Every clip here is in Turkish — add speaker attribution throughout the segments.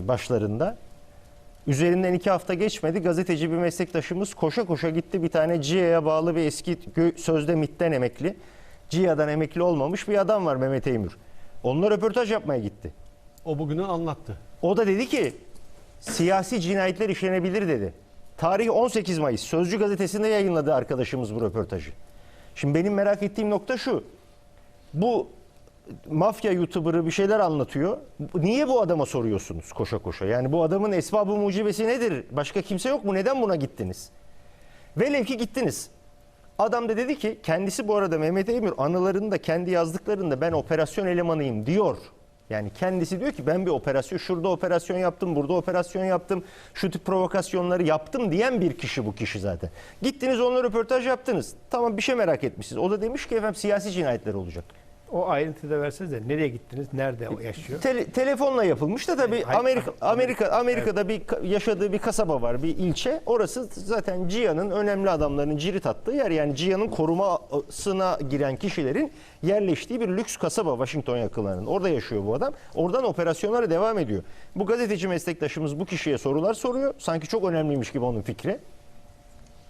Speaker 1: başlarında. Üzerinden iki hafta geçmedi. Gazeteci bir meslektaşımız koşa koşa gitti bir tane CİA'ya bağlı bir eski sözde MİT'ten emekli. CİA'dan emekli olmamış bir adam var Mehmet Eymür. Onunla röportaj yapmaya gitti.
Speaker 2: O bugünü anlattı.
Speaker 1: O da dedi ki siyasi cinayetler işlenebilir dedi. Tarih 18 Mayıs Sözcü gazetesinde yayınladı arkadaşımız bu röportajı. Şimdi benim merak ettiğim nokta şu. Bu mafya YouTuber'ı bir şeyler anlatıyor. Niye bu adama soruyorsunuz koşa koşa? Yani bu adamın esbabı mucibesi nedir? Başka kimse yok mu? Neden buna gittiniz? Velev ki gittiniz. Adam da dedi ki kendisi bu arada Mehmet Emir anılarında kendi yazdıklarında ben operasyon elemanıyım diyor. Yani kendisi diyor ki ben bir operasyon şurada operasyon yaptım burada operasyon yaptım şu tip provokasyonları yaptım diyen bir kişi bu kişi zaten. Gittiniz onunla röportaj yaptınız. Tamam bir şey merak etmişsiniz. O da demiş ki efendim siyasi cinayetler olacak.
Speaker 3: O ayrıntıyı da verseniz de nereye gittiniz, nerede yaşıyor?
Speaker 1: Tele- telefonla yapılmış da tabii
Speaker 3: Hayır,
Speaker 1: Amerika. Amerika Amerika'da bir ka- yaşadığı bir kasaba var, bir ilçe. Orası zaten CİA'nın önemli adamlarının cirit attığı yer. Yani CİA'nın korumasına giren kişilerin yerleştiği bir lüks kasaba Washington yakınlarının. Orada yaşıyor bu adam. Oradan operasyonlara devam ediyor. Bu gazeteci meslektaşımız bu kişiye sorular soruyor. Sanki çok önemliymiş gibi onun fikri.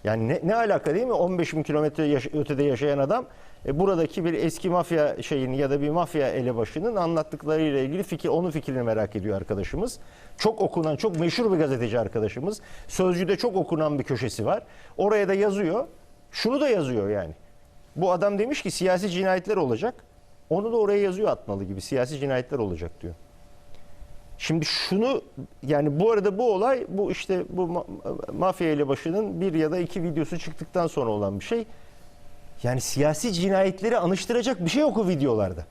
Speaker 1: Yani ne, ne alaka değil mi? 15 bin kilometre yaş- ötede yaşayan adam e, buradaki bir eski mafya şeyin ya da bir mafya elebaşının anlattıklarıyla ilgili fikir, onun fikrini merak ediyor arkadaşımız. Çok okunan, çok meşhur bir gazeteci arkadaşımız. Sözcü'de çok okunan bir köşesi var. Oraya da yazıyor. Şunu da yazıyor yani. Bu adam demiş ki siyasi cinayetler olacak. Onu da oraya yazıyor atmalı gibi. Siyasi cinayetler olacak diyor. Şimdi şunu yani bu arada bu olay bu işte bu ma- mafya elebaşının bir ya da iki videosu çıktıktan sonra olan bir şey. Yani siyasi cinayetleri anıştıracak bir şey yok o videolarda.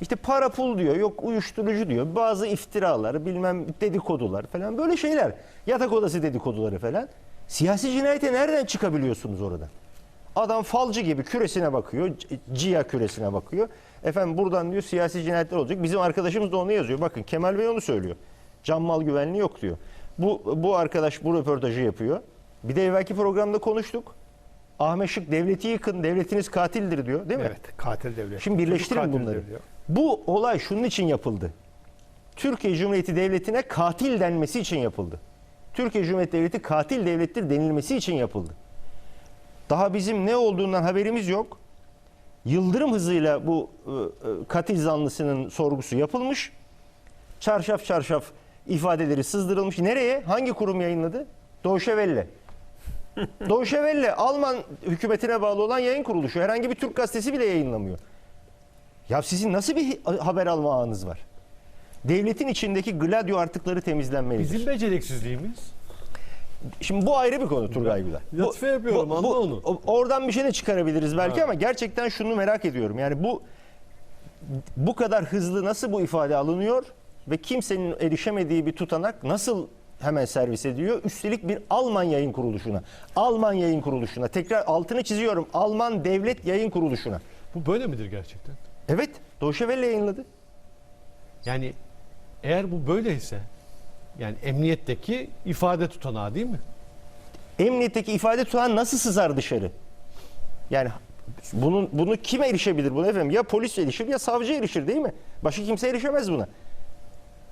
Speaker 1: İşte para pul diyor, yok uyuşturucu diyor, bazı iftiralar, bilmem dedikodular falan böyle şeyler. Yatak odası dedikoduları falan. Siyasi cinayete nereden çıkabiliyorsunuz oradan? Adam falcı gibi küresine bakıyor, CIA küresine bakıyor. Efendim buradan diyor siyasi cinayetler olacak. Bizim arkadaşımız da onu yazıyor. Bakın Kemal Bey onu söylüyor. Can mal güvenliği yok diyor. Bu, bu arkadaş bu röportajı yapıyor. Bir de evvelki programda konuştuk. Ahmet Şık devleti yıkın, devletiniz katildir diyor değil mi?
Speaker 3: Evet, katil devlet.
Speaker 1: Şimdi birleştirin
Speaker 3: Çocuk
Speaker 1: bunları.
Speaker 3: diyor.
Speaker 1: Bu olay şunun için yapıldı. Türkiye Cumhuriyeti Devleti'ne katil denmesi için yapıldı. Türkiye Cumhuriyeti Devleti katil devlettir denilmesi için yapıldı. Daha bizim ne olduğundan haberimiz yok. Yıldırım hızıyla bu e, e, katil zanlısının sorgusu yapılmış. Çarşaf çarşaf ifadeleri sızdırılmış. Nereye? Hangi kurum yayınladı? Deutsche Welle Alman hükümetine bağlı olan yayın kuruluşu. Herhangi bir Türk gazetesi bile yayınlamıyor. Ya sizin nasıl bir haber alma ağınız var? Devletin içindeki gladyo artıkları temizlenmelidir.
Speaker 2: Bizim beceriksizliğimiz.
Speaker 1: Şimdi bu ayrı bir konu Turgay Güler.
Speaker 2: Latife yapıyorum, anla onu.
Speaker 1: o- Oradan bir şey de çıkarabiliriz belki ama gerçekten şunu merak ediyorum. Yani bu bu kadar hızlı nasıl bu ifade alınıyor ve kimsenin erişemediği bir tutanak nasıl hemen servis ediyor? Üstelik bir Alman yayın kuruluşuna. Alman yayın kuruluşuna. Tekrar altını çiziyorum. Alman devlet yayın kuruluşuna.
Speaker 2: Bu böyle midir gerçekten?
Speaker 1: Evet, Deutsche Welle yayınladı.
Speaker 2: Yani eğer bu böyleyse yani emniyetteki ifade tutanağı değil mi?
Speaker 1: Emniyetteki ifade tutan nasıl sızar dışarı? Yani bunun bunu kim erişebilir buna efendim? Ya polis erişir ya savcı erişir değil mi? Başka kimse erişemez buna.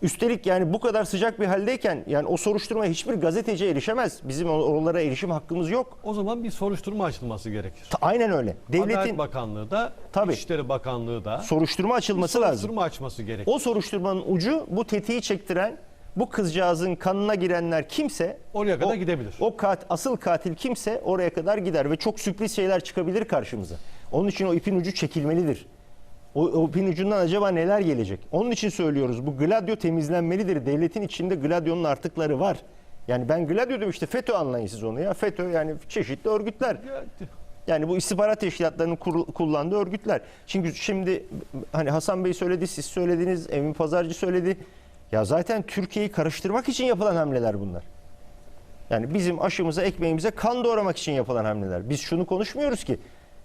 Speaker 1: Üstelik yani bu kadar sıcak bir haldeyken yani o soruşturmaya hiçbir gazeteci erişemez. Bizim oralara erişim hakkımız yok.
Speaker 2: O zaman bir soruşturma açılması gerekir.
Speaker 1: Ta- Aynen öyle. Devletin
Speaker 2: Adalet Bakanlığı da,
Speaker 1: Tabii.
Speaker 2: İçişleri Bakanlığı da
Speaker 1: soruşturma açılması lazım.
Speaker 2: soruşturma açması gerekir.
Speaker 1: O soruşturmanın ucu bu tetiği çektiren bu kızcağızın kanına girenler kimse
Speaker 2: Oraya kadar
Speaker 1: o-
Speaker 2: gidebilir.
Speaker 1: O kat, asıl katil kimse oraya kadar gider ve çok sürpriz şeyler çıkabilir karşımıza. Onun için o ipin ucu çekilmelidir. O, o ipin ucundan acaba neler gelecek? Onun için söylüyoruz bu gladyo temizlenmelidir. Devletin içinde gladyonun artıkları var. Yani ben gladyo diyorum işte FETÖ anlayın siz onu ya. FETÖ yani çeşitli örgütler.
Speaker 2: Ya,
Speaker 1: Yani bu istihbarat teşkilatlarının kullandığı örgütler. Çünkü şimdi hani Hasan Bey söyledi, siz söylediniz, Emin Pazarcı söyledi. Ya zaten Türkiye'yi karıştırmak için yapılan hamleler bunlar. Yani bizim aşımıza, ekmeğimize kan doğramak için yapılan hamleler. Biz şunu konuşmuyoruz ki.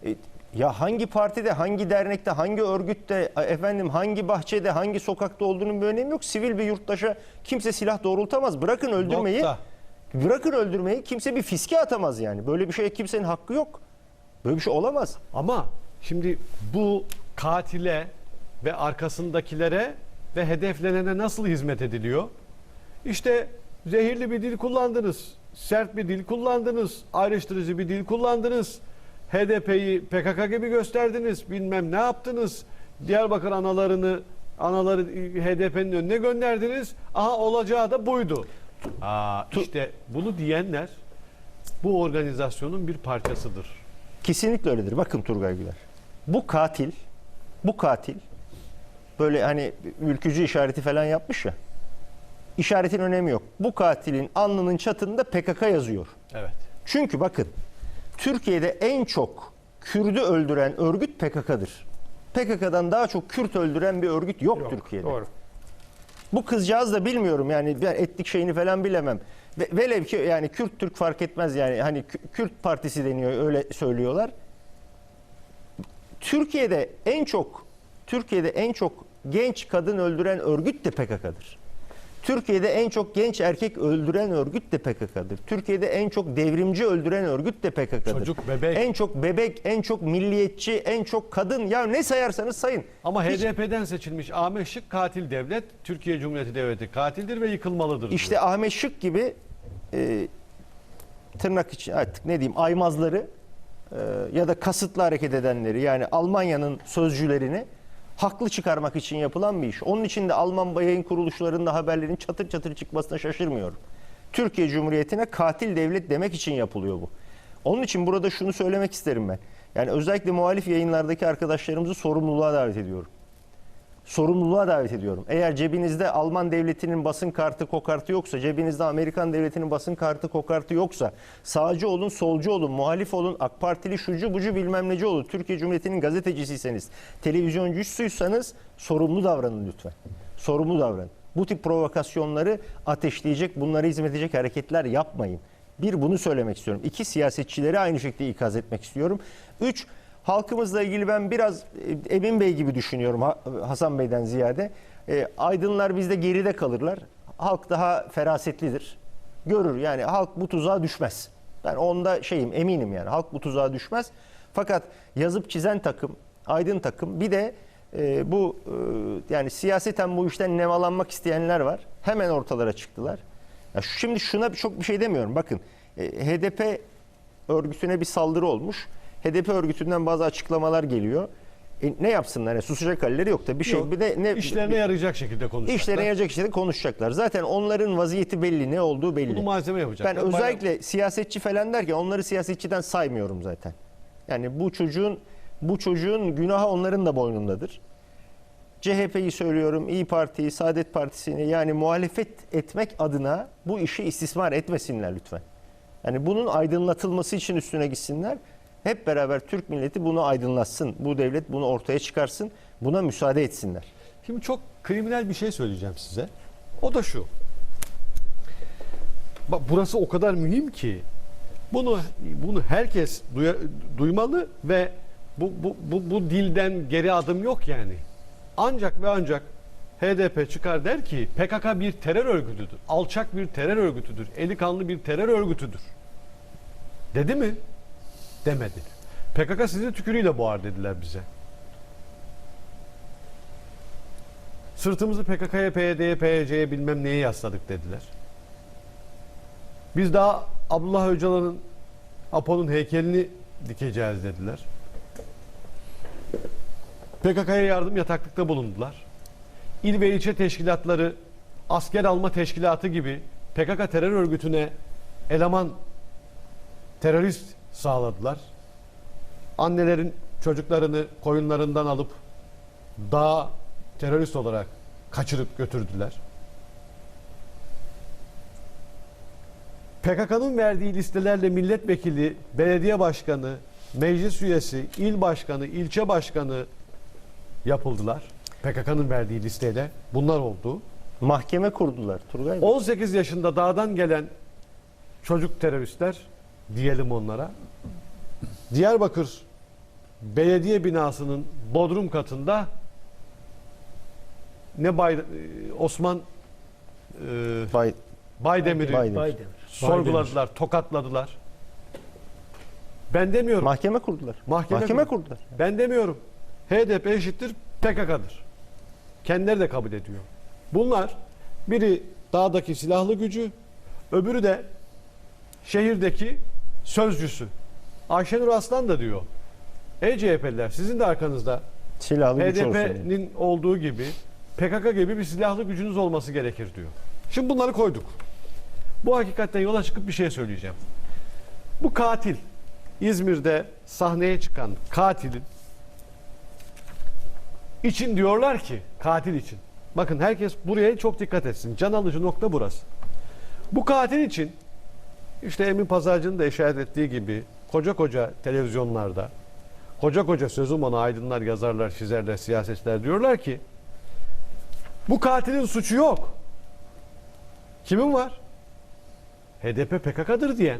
Speaker 1: e, Ya hangi partide, hangi dernekte, hangi örgütte, efendim hangi bahçede, hangi sokakta olduğunun bir önemi yok. Sivil bir yurttaşa kimse silah doğrultamaz. Bırakın öldürmeyi.
Speaker 2: Nokta.
Speaker 1: Bırakın öldürmeyi. Kimse bir fiske atamaz yani. Böyle bir şeye kimsenin hakkı yok. Böyle bir şey olamaz.
Speaker 2: Ama şimdi bu katile ve arkasındakilere ve hedeflenene nasıl hizmet ediliyor? işte zehirli bir dil kullandınız, sert bir dil kullandınız, ayrıştırıcı bir dil kullandınız. HDP'yi PKK gibi gösterdiniz, bilmem ne yaptınız. Diyarbakır analarını anaları HDP'nin önüne gönderdiniz. Aha olacağı da buydu. Aa, işte bunu diyenler bu organizasyonun bir parçasıdır.
Speaker 1: Kesinlikle öyledir. Bakın Turgay Güler. Bu katil, bu katil böyle hani ülkücü işareti falan yapmış ya. İşaretin önemi yok. Bu katilin alnının çatında PKK yazıyor.
Speaker 2: Evet.
Speaker 1: Çünkü bakın Türkiye'de en çok Kürdü öldüren örgüt PKK'dır. PKK'dan daha çok Kürt öldüren bir örgüt yok,
Speaker 3: Yok,
Speaker 1: Türkiye'de.
Speaker 3: Doğru.
Speaker 1: Bu kızcağız da bilmiyorum yani ben etnik şeyini falan bilemem. Ve, velev ki yani Kürt Türk fark etmez yani hani Kü- Kürt partisi deniyor öyle söylüyorlar. Türkiye'de en çok Türkiye'de en çok genç kadın öldüren örgüt de PKK'dır. Türkiye'de en çok genç erkek öldüren örgüt de PKK'dır. Türkiye'de en çok devrimci öldüren örgüt de PKK'dır.
Speaker 2: Çocuk, bebek.
Speaker 1: En çok bebek, en çok milliyetçi, en çok kadın. Ya ne sayarsanız sayın.
Speaker 2: Ama
Speaker 1: Hiç-
Speaker 2: HDP'den seçilmiş Ahmet Şık katil devlet, Türkiye Cumhuriyeti Devleti katildir ve yıkılmalıdır. diyor.
Speaker 1: İşte Ahmet Şık gibi e, tırnak için artık ne diyeyim aymazları e, ya da kasıtlı hareket edenleri yani Almanya'nın sözcülerini haklı çıkarmak için yapılan bir iş. Onun için de Alman yayın kuruluşlarında haberlerin çatır çatır çıkmasına şaşırmıyorum. Türkiye Cumhuriyeti'ne katil devlet demek için yapılıyor bu. Onun için burada şunu söylemek isterim ben. Yani özellikle muhalif yayınlardaki arkadaşlarımızı sorumluluğa davet ediyorum sorumluluğa davet ediyorum. Eğer cebinizde Alman devletinin basın kartı kokartı yoksa, cebinizde Amerikan devletinin basın kartı kokartı yoksa, sağcı olun, solcu olun, muhalif olun, AK Partili şucu bucu bilmem neci olun, Türkiye Cumhuriyeti'nin gazetecisiyseniz, televizyoncuysanız sorumlu davranın lütfen. Sorumlu davranın. Bu tip provokasyonları ateşleyecek, bunlara hizmet edecek hareketler yapmayın. Bir bunu söylemek istiyorum. İki siyasetçileri aynı şekilde ikaz etmek istiyorum. Üç, halkımızla ilgili ben biraz e, Emin Bey gibi düşünüyorum Ha- Hasan Bey'den ziyade. E, aydınlar bizde geride kalırlar. Halk daha ferasetlidir. Görür yani halk bu tuzağa düşmez. Ben onda şeyim eminim yani halk bu tuzağa düşmez. Fakat yazıp çizen takım, aydın takım bir de e, bu e, yani siyaseten bu işten nemalanmak isteyenler var. Hemen ortalara çıktılar. Ya şimdi şuna çok bir şey demiyorum. Bakın e, HDP örgütüne bir saldırı olmuş. HDP örgütünden bazı açıklamalar geliyor. E, ne yapsınlar? Yani susacak halleri yok da bir şey.
Speaker 2: Yok,
Speaker 1: Bir de ne
Speaker 2: İşlerine yarayacak şekilde konuşacaklar.
Speaker 1: işlerine yarayacak şekilde konuşacaklar. Zaten onların vaziyeti belli, ne olduğu belli.
Speaker 2: Bunu malzeme yapacaklar.
Speaker 1: Ben özellikle siyasetçi falan derken onları siyasetçiden saymıyorum zaten. Yani bu çocuğun bu çocuğun günahı onların da boynundadır. CHP'yi söylüyorum, İyi Parti'yi, Saadet Partisi'ni yani muhalefet etmek adına bu işi istismar etmesinler lütfen. Yani bunun aydınlatılması için üstüne gitsinler. Hep beraber Türk milleti bunu aydınlatsın. Bu devlet bunu ortaya çıkarsın. Buna müsaade etsinler.
Speaker 2: Şimdi çok kriminal bir şey söyleyeceğim size. O da şu. Bak burası o kadar mühim ki bunu bunu herkes duya- duymalı ve bu, bu, bu, bu dilden geri adım yok yani. Ancak ve ancak HDP çıkar der ki PKK bir terör örgütüdür. Alçak bir terör örgütüdür. Eli kanlı bir terör örgütüdür. Dedi mi? Demedi. PKK sizi tükürüğüyle boğar dediler bize. Sırtımızı PKK'ya, PYD'ye, PYC'ye bilmem neye yasladık dediler. Biz daha Abdullah Öcalan'ın Apo'nun heykelini dikeceğiz dediler. PKK'ya yardım yataklıkta bulundular. İl ve ilçe teşkilatları asker alma teşkilatı gibi PKK terör örgütüne eleman terörist sağladılar. Annelerin çocuklarını koyunlarından alıp dağa terörist olarak kaçırıp götürdüler. PKK'nın verdiği listelerle milletvekili, belediye başkanı, meclis üyesi, il başkanı, ilçe başkanı yapıldılar. PKK'nın verdiği listeyle bunlar oldu.
Speaker 1: Mahkeme kurdular Turgay Bey.
Speaker 2: 18 yaşında dağdan gelen çocuk teröristler diyelim onlara. Diyarbakır belediye binasının bodrum katında ne Bay, Osman e,
Speaker 1: Bay-
Speaker 2: Baydemir'i
Speaker 1: Baydemir.
Speaker 3: Biden.
Speaker 2: sorguladılar, tokatladılar. Ben demiyorum.
Speaker 1: Mahkeme kurdular.
Speaker 2: Mahkeme
Speaker 1: Mahkeme,
Speaker 2: kurdu.
Speaker 1: kurdular.
Speaker 2: Ben demiyorum. HDP eşittir PKK'dır. Kendileri de kabul ediyor. Bunlar biri dağdaki silahlı gücü, öbürü de şehirdeki sözcüsü. Ayşenur Aslan da diyor. Ey CHP'liler sizin de arkanızda
Speaker 1: Silahlı.
Speaker 2: HDP'nin olduğu gibi PKK gibi bir silahlı gücünüz olması gerekir diyor. Şimdi bunları koyduk. Bu hakikatten yola çıkıp bir şey söyleyeceğim. Bu katil İzmir'de sahneye çıkan katilin için diyorlar ki katil için. Bakın herkes buraya çok dikkat etsin. Can alıcı nokta burası. Bu katil için işte Emin Pazarcı'nın da işaret ettiği gibi koca koca televizyonlarda koca koca sözüm ona aydınlar, yazarlar, çizerler, siyasetçiler diyorlar ki bu katilin suçu yok. Kimin var? HDP PKK'dır diyen.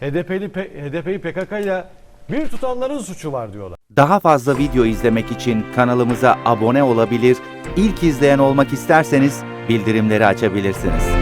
Speaker 2: HDP'li HDP'yi PKK ile bir tutanların suçu var diyorlar.
Speaker 4: Daha fazla video izlemek için kanalımıza abone olabilir, ilk izleyen olmak isterseniz bildirimleri açabilirsiniz.